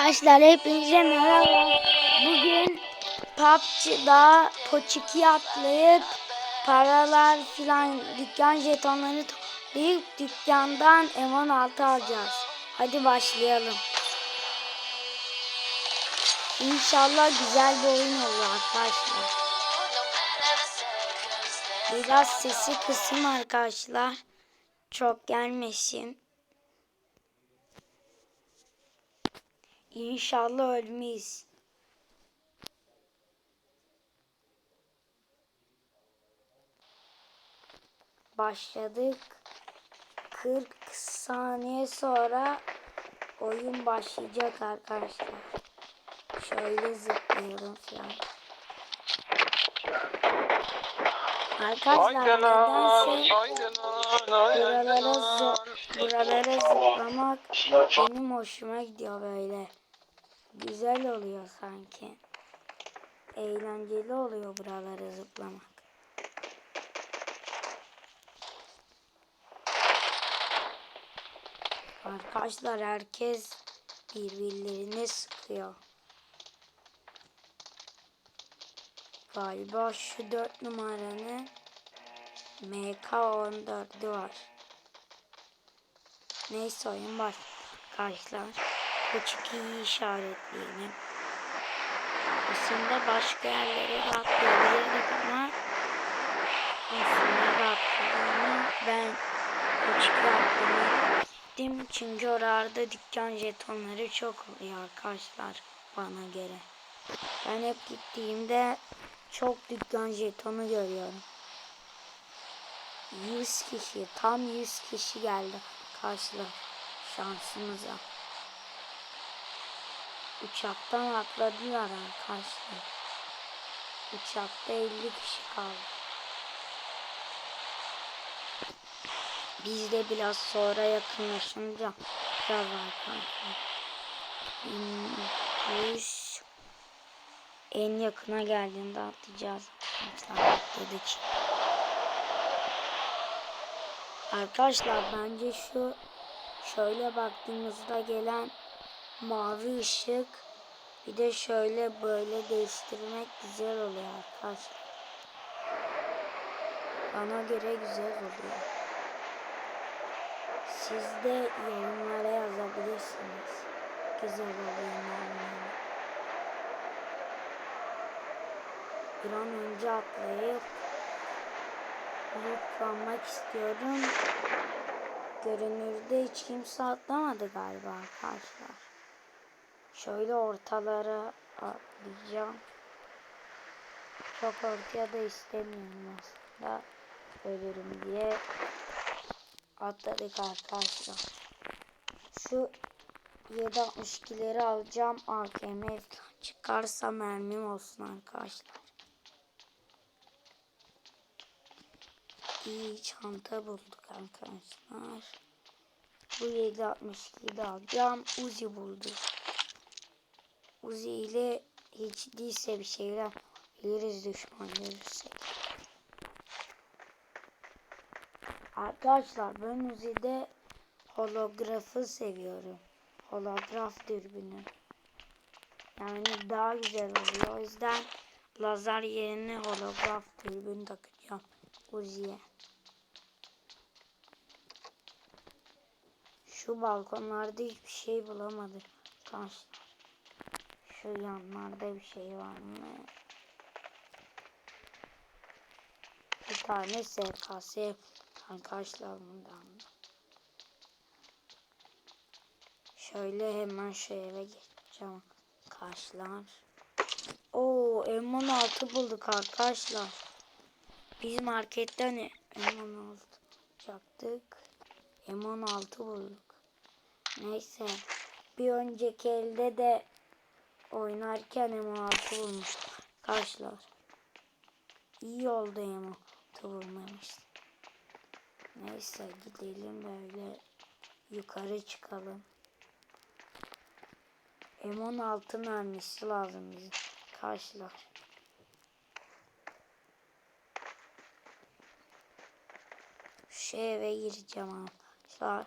Arkadaşlar hepinize merhaba. Bugün PUBG'da Poçiki atlayıp paralar filan dükkan jetonları toplayıp dükkandan M16 alacağız. Hadi başlayalım. İnşallah güzel bir oyun olur arkadaşlar. Biraz sesi kısım arkadaşlar. Çok gelmesin. İnşallah ölmeyiz. Başladık. 40 saniye sonra oyun başlayacak arkadaşlar. Şöyle zıplayalım falan. Arkadaşlar nedense buralara, buralara zıplamak benim hoşuma gidiyor böyle. Güzel oluyor sanki. Eğlenceli oluyor buralara zıplamak. Arkadaşlar herkes birbirlerine sıkıyor. Galiba şu dört numaranın MK14'ü var. Neyse oyun var. Arkadaşlar bu çıkıyı işaretleyelim. Aslında başka yerlere de atlayabilirdik ama aslında da atladığını ben bu çıkıyı atlamak gittim. Çünkü oralarda dükkan jetonları çok oluyor arkadaşlar bana göre. Ben hep gittiğimde çok dükkan jetonu görüyorum. 100 kişi, tam 100 kişi geldi karşılar şansımıza. Uçaktan atladılar arkadaşlar. Uçakta 50 kişi kaldı. Biz de biraz sonra yakınlaşınca biraz arkadaşlar. 100 en yakına geldiğinde atlayacağız. Atladık. Arkadaşlar bence şu şöyle baktığımızda gelen mavi ışık bir de şöyle böyle değiştirmek güzel oluyor arkadaşlar. Bana göre güzel oluyor. Siz de yorumlara yazabilirsiniz. Güzel oluyor mu Bir an önce atlayıp lootlanmak istiyorum. Görünürde hiç kimse atlamadı galiba arkadaşlar. Şöyle ortalara atlayacağım. Çok ortaya da istemiyorum aslında. Ölürüm diye atladık arkadaşlar. Şu 7.62'leri alacağım. AKM çıkarsa mermim olsun arkadaşlar. İyi çanta bulduk arkadaşlar. Bu 7.62'yi de alacağım. Uzi bulduk. Uzi ile hiç değilse bir şeyler biliriz düşman görürsek. Arkadaşlar ben Uzi'de holografı seviyorum. Holograf dürbünü. Yani daha güzel oluyor. O yüzden lazer yerine holograf dürbün takacağım Uzi'ye. Şu balkonlarda hiçbir şey bulamadık arkadaşlar. Şu yanlarda bir şey var mı? Bir tane SKS arkadaşlar bundan. Şöyle hemen şu eve geçeceğim arkadaşlar. Oo M16 bulduk arkadaşlar. Biz marketten M16 çaktık. M16 bulduk. Neyse. Bir önceki elde de oynarken M16 bulmuştuk. Arkadaşlar. İyi oldu M16 bulmamıştım. Neyse gidelim böyle yukarı çıkalım. M16 mermisi lazım bize. Karşılar. Şu eve gireceğim arkadaşlar.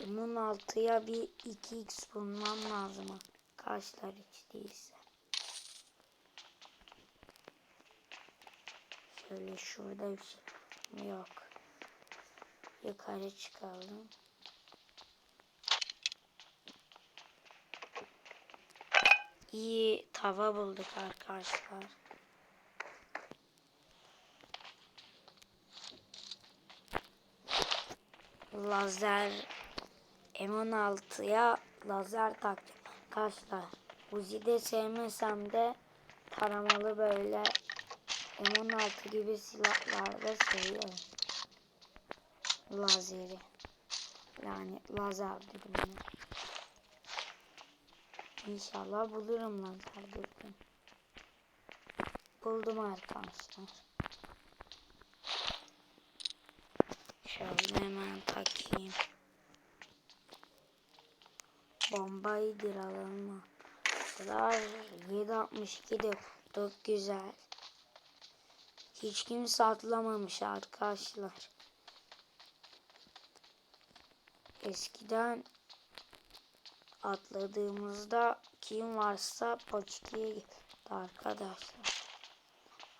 M16'ya bir 2x bulmam lazım. arkadaşlar hiç değilse. Şöyle şurada bir şey yok. Yukarı çıkalım. İyi tava bulduk arkadaşlar. Lazer M16'ya lazer takacağım. Arkadaşlar Uzi'de sevmesem de taramalı böyle M16 gibi silahlarda seviyorum. Lazeri. Yani lazer dürbünü. İnşallah bulurum lazer dürbünü. Buldum arkadaşlar. Şöyle hemen takayım. Bombayı diralım Sıralar 7.62 de çok güzel. Hiç kimse atlamamış arkadaşlar. Eskiden atladığımızda kim varsa Poçki'ye gitti arkadaşlar.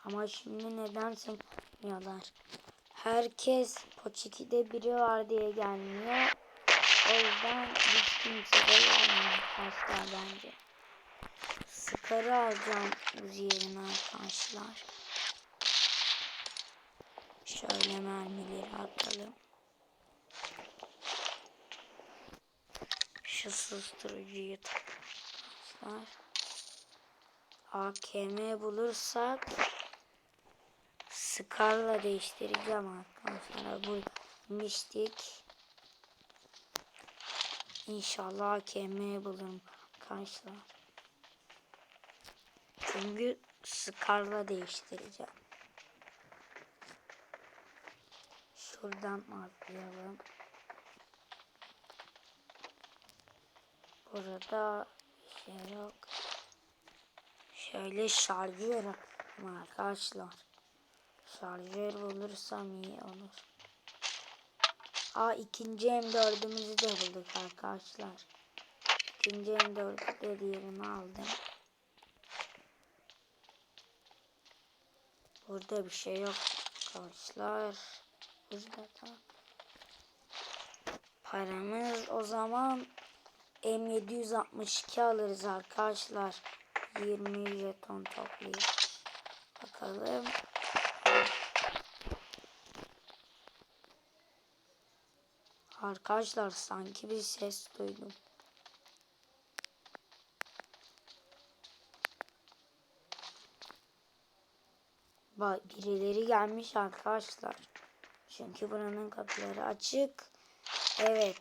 Ama şimdi neden bilmiyorlar. Herkes Poçiki'de biri var diye gelmiyor. O yüzden hiç kimse de gelmiyor arkadaşlar bence. Skarı alacağım uz yerine arkadaşlar. Şöyle mermileri atalım. Şu susturucuyu arkadaşlar. AKM bulursak Scar'la değiştireceğim arkadaşlar. Burada mistik. İnşallah AKM bulurum arkadaşlar. Çünkü Scar'la değiştireceğim. Şuradan atlayalım. Burada şey yok. Şöyle şarjör arkadaşlar. Şarjör bulursam iyi olur. Aa ikinci M4'ümüzü de bulduk arkadaşlar. İkinci M4'ü de diğerini aldım. Burada bir şey yok arkadaşlar. Burada da paramız o zaman M762 alırız arkadaşlar. 20 jeton toplayıp bakalım. Arkadaşlar sanki bir ses duydum. Bak birileri gelmiş arkadaşlar. Çünkü buranın kapıları açık. Evet.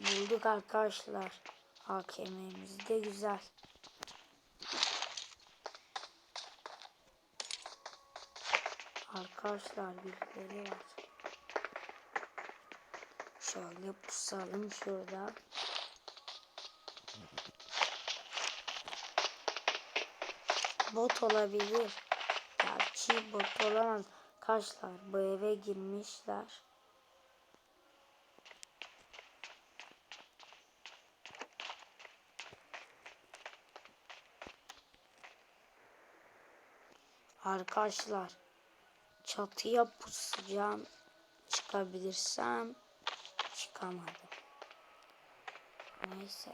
Bulduk arkadaşlar. AKM'miz de güzel. Arkadaşlar birileri var. Şöyle pusalım şurada. Bot olabilir. Gerçi bot olamaz. Arkadaşlar bu eve girmişler. Arkadaşlar çatıya pusacağım çıkabilirsem çıkamadım. Neyse.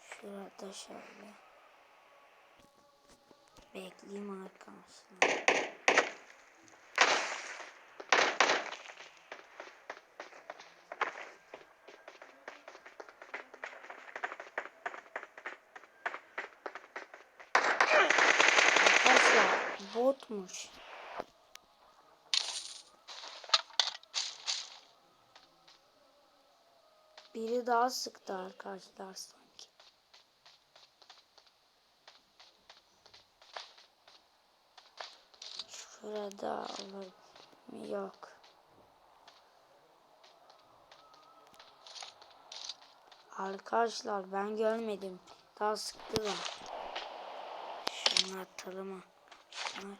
Şurada şöyle. Bekleyeyim arkadaşlar. Arkadaşlar botmuş. Biri daha sıktı arkadaşlar sanki. Şurada olur? Yok. Arkadaşlar ben görmedim. Daha sıktılar. Şunu atalım. Şunlar.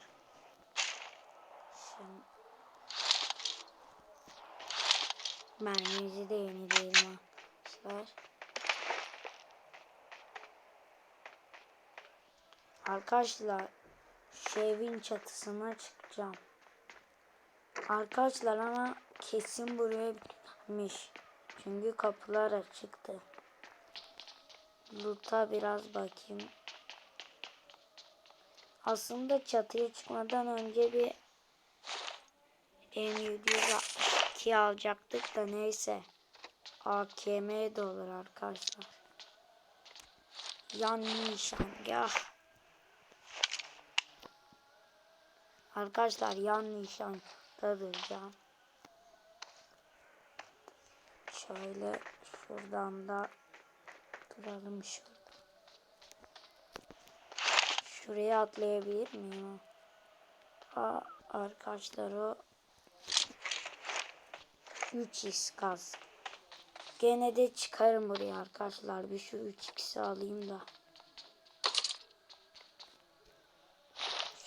Şunu. Mermimizi de yenileyelim arkadaşlar. Arkadaşlar şu çatısına çıkacağım. Arkadaşlar ama kesin buraya gitmiş. Çünkü kapılar açıktı. Loot'a biraz bakayım. Aslında çatıya çıkmadan önce bir M762 alacaktık da neyse. AKM de olur arkadaşlar. Yan nişangah. Arkadaşlar yan nişanda duracağım. Şöyle şuradan da duralım şurada. Şuraya atlayabilir miyim? Aa, arkadaşlar o 3 iskaz. Gene de çıkarım buraya arkadaşlar. Bir şu 3x'i alayım da.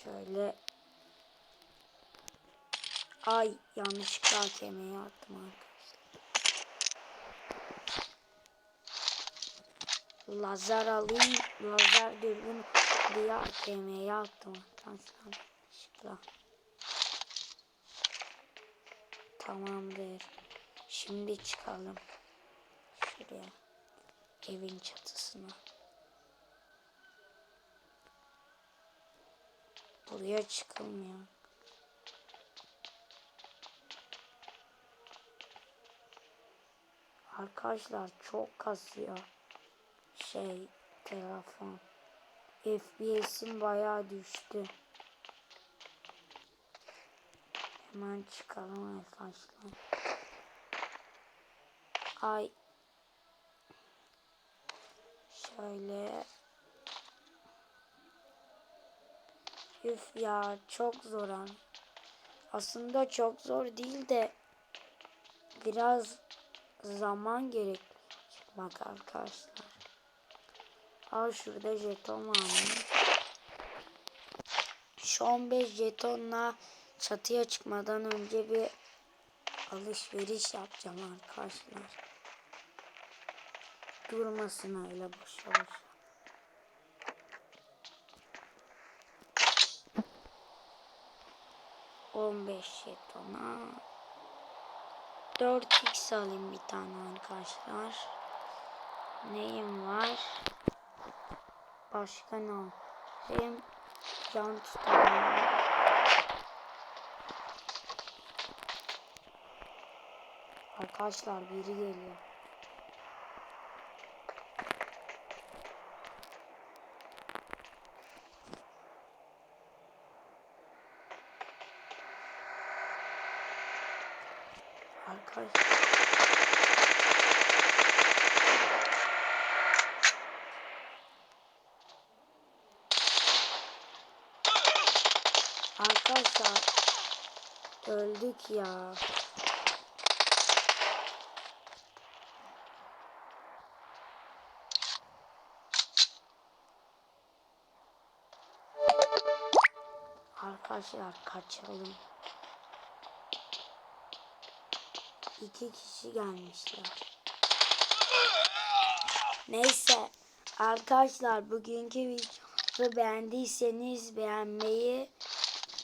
Şöyle. Ay yanlışlıkla AKM'ye attım arkadaşlar. Lazer alayım. Lazer dürbün diye AKM'ye attım. Yanlışlıkla. Tamamdır. Şimdi çıkalım. Şuraya. Evin çatısına. Buraya çıkılmıyor. Arkadaşlar çok kasıyor. Şey telefon. FPS'im bayağı düştü. Hemen çıkalım arkadaşlar. Ay. Şöyle. Üf ya çok zor an. Aslında çok zor değil de biraz zaman gerek. Bak arkadaşlar. Al şurada jeton varmış. Şu 15 jetonla çatıya çıkmadan önce bir alışveriş yapacağım arkadaşlar. Durmasın öyle boş boş. On beş jetona 4x alayım bir tane arkadaşlar. Neyim var? Başka ne alayım? Can. Arkadaşlar biri geliyor. Arkadaşlar. Arkadaşlar öldük ya. Arkadaşlar kaçalım. İki kişi gelmişler. Neyse arkadaşlar bugünkü videoyu beğendiyseniz beğenmeyi,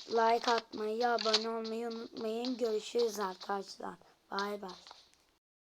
like atmayı, abone olmayı unutmayın. Görüşürüz arkadaşlar. Bay bay.